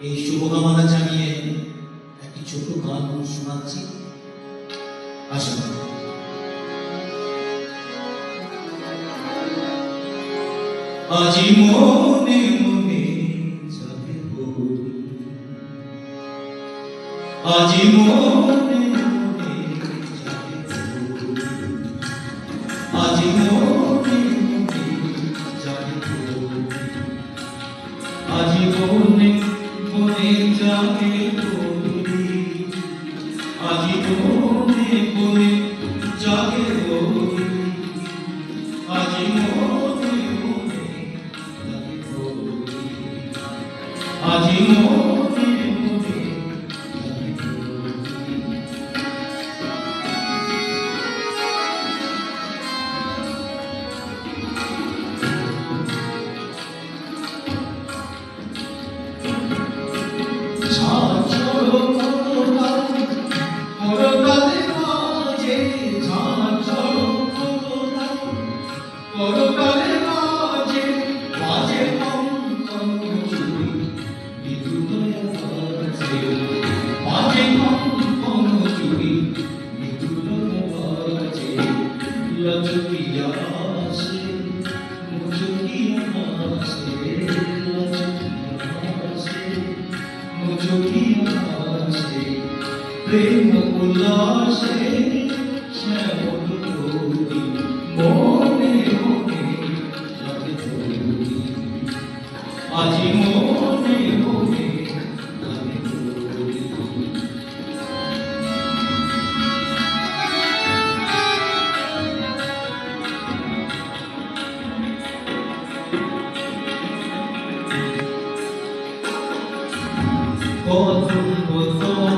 এই শুভকামনা জানিয়ে একটি ছোট গান শোনাচ্ছি। আসুন। বলি আজি মনে মনে আজি মনে মনে যাবে বলি আজি মনে মনে বলি আজি মনে আজি মনে প্রেম উল্লাসে শ্যামল গৌরী, মনে মনে লাগে গৌরী। আজি মনে মনে লাগে। কদম্ব তোমার রঙে